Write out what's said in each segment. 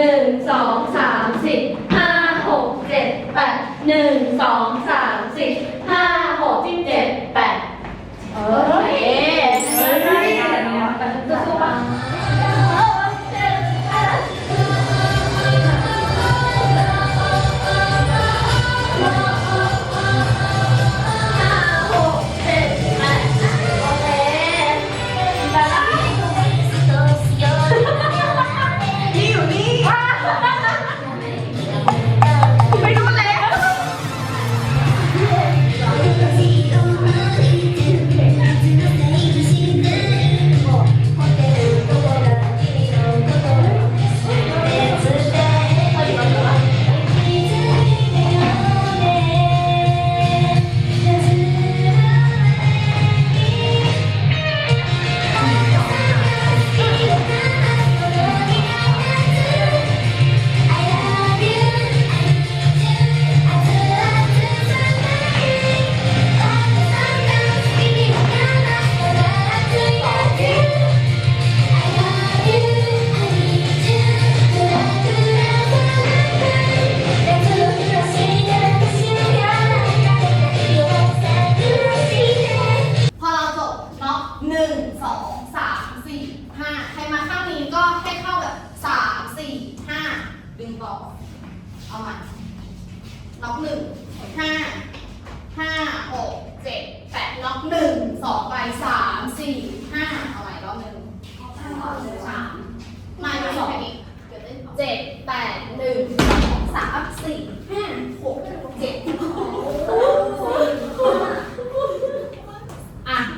หนึ่งสองสามสี่ห้าหกเจ็ดแปดหนึ่ง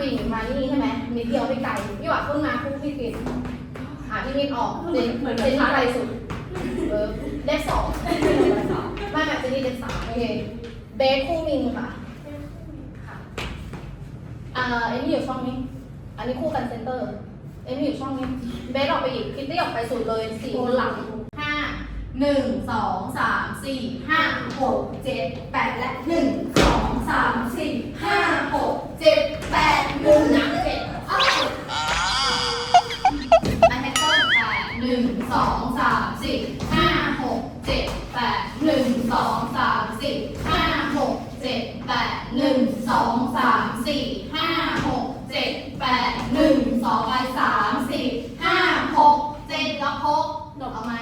ปีนมานี่ใช่ไหมนิดเดียวไม่ไกลพี่หวัดขึ้นมาคู่พี่กินอะพี่มินออกเจนเจนนี่ไกลสุดเออเลขสองไม่แบบเจนนี่เลขสามโอเคเบสคู่มินค่ะค่ะอ่าเอมี่อยู่ช่องนี้ อันนี้คู่กันเซนเตอร์เอมี่อยู่ช่องนี้เบสออกไปอีกคิตตี้ออกไปสุดเลยสี่คนหลัง หนึ่งสองสามสี่ห้าหกเจ็ดแปดและหนึ่งสองสามสี่ห้าหกเจ็ดแปดหนึ่งหนังเจ็ดอ้าวอันแฮกเกอร์แปดหนึ่งสองสามสี่ห้าหกเจ็ดแปดหนึ่งสองสามสี่ห้าหกเจ็ดแปดหนึ่งสองสามสี่ห้าหกเจ็ดแปดหนึ่งสองไปสามสี่ห้าหกเจ็ดแล้วพกหนกเอาไหม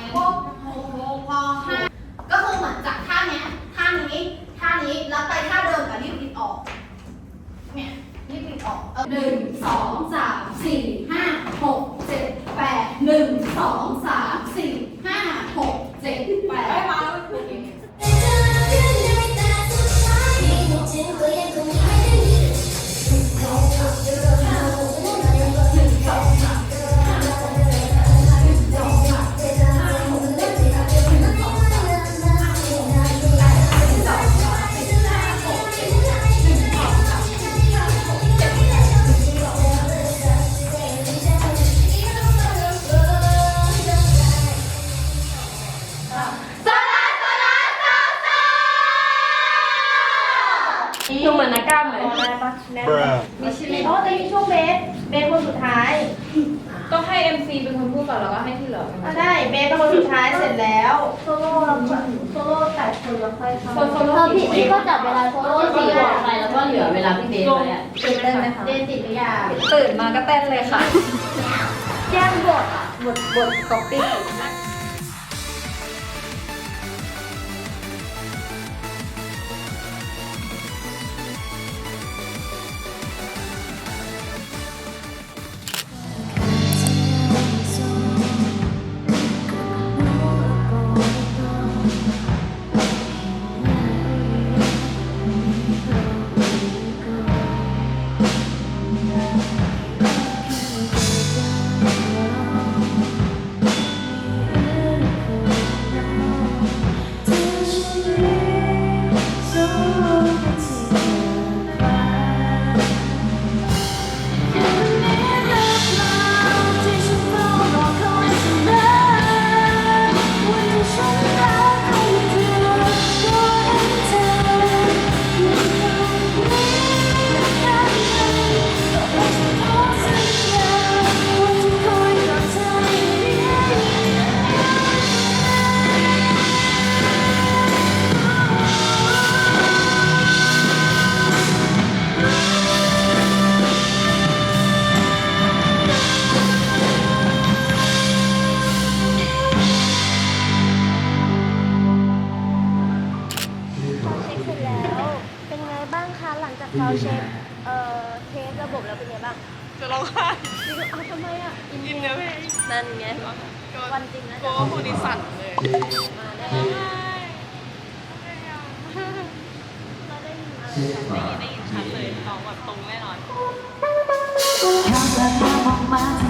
Bruh. มีชีวิตโอ้แต่มีช่วงเบสเบสคนสุดท้ายก็ให้ MC เป็นคนพูดก่อนแล้วก็ให้ที่เหลือเป็นคนก็ได้เบสเป็นคนสุดท้ายเสร็จแล้วโซโล่เราโซโล่แปดคนแล้วค่อยเข้าคนโซโล่เออพี่พี่ก็จับเวลาโซโล่สี่คนไปแล้วก็เหลือเวลาพี่เบสไปอะตื่นเต้นไหมคะเจนติดหรือยังตื่นมาก็เต้นเลยค่ะ แย่งบทอะบทบทก๊อปปี้「 อินเนื้อเพลงนั่นไง วันจริงนะโก้พูดิสั่นเลยมาได้ร้องไงไห้เราได้ยินอะไรได้ยินได้ยินชัดเลยร้องแบบตรงแน่นอนเขาเดิน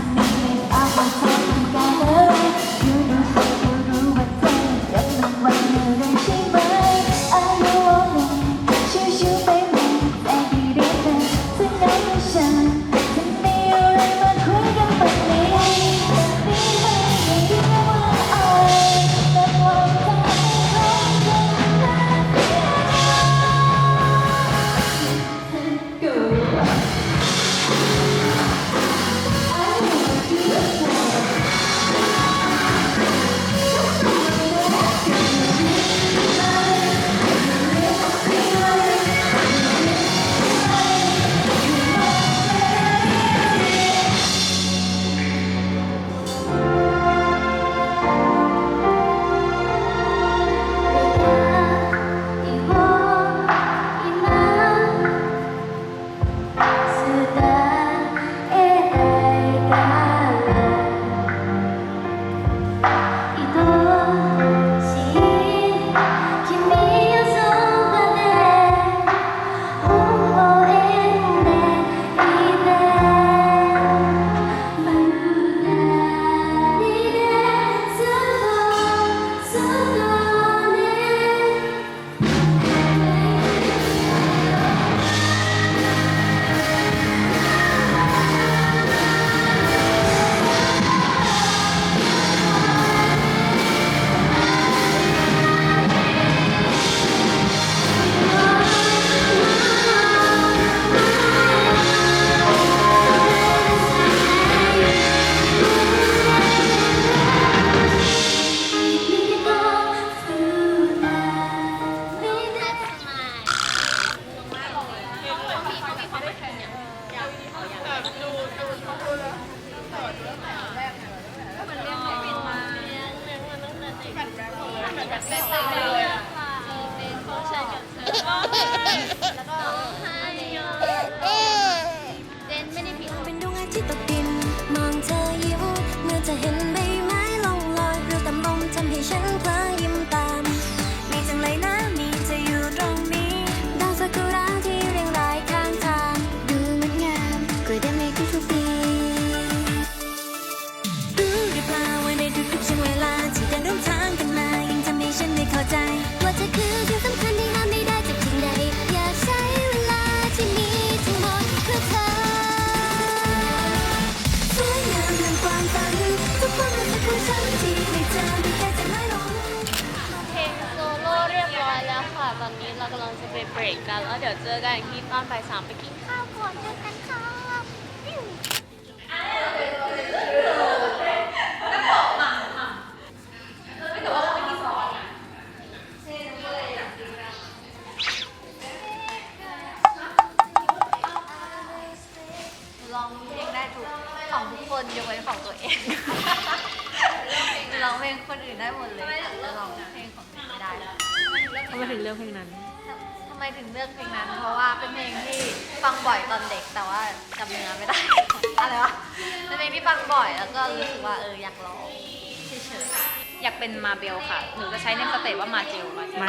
Yeah. กกัน แล้วเดี๋ยวเจอกันอีกที่ตอนบ่ายสามไปกินข้าวก่อนเจอกันค่ะร้องเพลงได้ทุกของทุกคนยกเว้นของตัวเองร้องเพลงคนอื่นได้หมดเลยแต่ร้องเพลงของตัวเองไม่ได้ ทำไมถึงเลือกเพลงนั้น ไมถึงเลือกเพลงนั้น เพราะว่าเป็นเพลงที่ฟังบ่อยตอนเด็กแต่ว่าจำเนื้อไม่ได้ อะไรวะเป็นเพลงที่ฟังบ่อยแล้วก็รู้สึกว่าเอออยากร้องเฉยอยากเป็นมาเบลค่ะ หนูจะใช้เนมสเตทว่ามาเจลมาเจล มา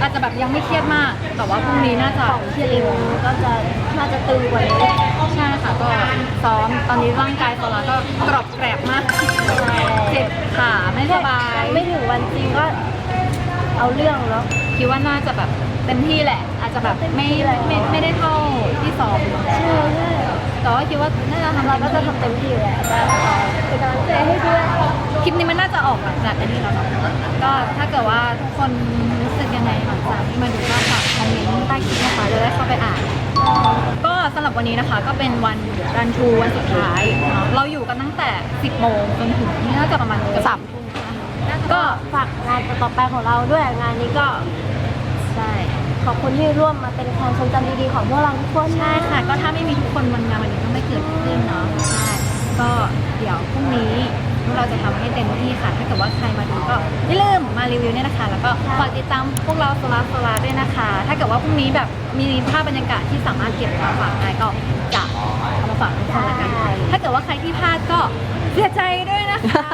อาจจะแบบยังไม่เครียดมาก แต่ว่าพรุ่งนี้น่าจะเครียดเองก็จะน่าจะตึงกว่านี้ใช่ค่ะก็ซ้อมตอนนี้ร่างกายโซลาก็กรอบแกรบมากเจ็บขาไม่สบายไม่ถึงวันจริงก็เอาเรื่องแล้วคิดว่าน่าจะแบบเต็มที่แหละ อาจจะแบบไม่ไม่ไม่ได้เท่าที่ซ้อมใช่ใช่แต่ว่าคิดว่าน่าจะทำเราก็จะทำเต็มที่แหละ ออกหลังจากอันนี้แล้วเนาะก็ถ้าเกิดว่าทุกคนรู้สึกยังไงหลังจากที่มาดูก็ฝากคอมเมนต์ใต้คลิปนะคะจะได้เข้าไปอ่าน ก็สำหรับวันนี้นะคะ ก็เป็นวันรันทูวันสุดท้ายเนาะเราอยู่กันตั้งแต่ 10 โมงจนถึงนี่น่าจะประมาณเกือบสามทุ่มก็ฝากงานต่อไปของเราด้วยงานนี้ก็ใช่ขอบคุณที่ร่วมมาเป็นความทรงจำดีๆของพวกเราทุกคนใช่ค่ะ ก็ถ้าไม่มีทุกคนวันงานวันนี้ก็ไม่เกิดขึ้นเนาะใช่ก็เดี๋ยวพรุ่งนี้พ วกเราจะทำให้เต็มที่ค่ะ ถ้าเกิดว่าใครมาดูก็อย่าลืมมารีวิวเนี่ยนะคะ แล้วก็ฝากติดตามพวกเราโซลาโซลาด้วยนะคะ ถ้าเกิดว่าพรุ่งนี้แบบมีภาพบรรยากาศที่สามารถเก็บมาฝากได้ก็จะเอามาฝากทุกคนละกันถ้าเกิดว่าใครที่พลาดก็เสียใจด้วยนะคะ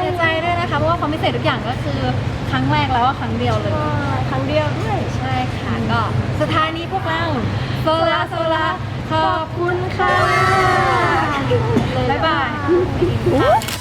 เสียใจด้วยนะคะ เพราะว่าความพิเศษทุกอย่างก็คือครั้งแรกแล้วก็ครั้งเดียวเลย ครั้งเดียวด้วย ใช่ค่ะก็สุดท้ายนี้พวกเราโซลาโซลาขอบคุณค่ะ บ๊ายบาย 어?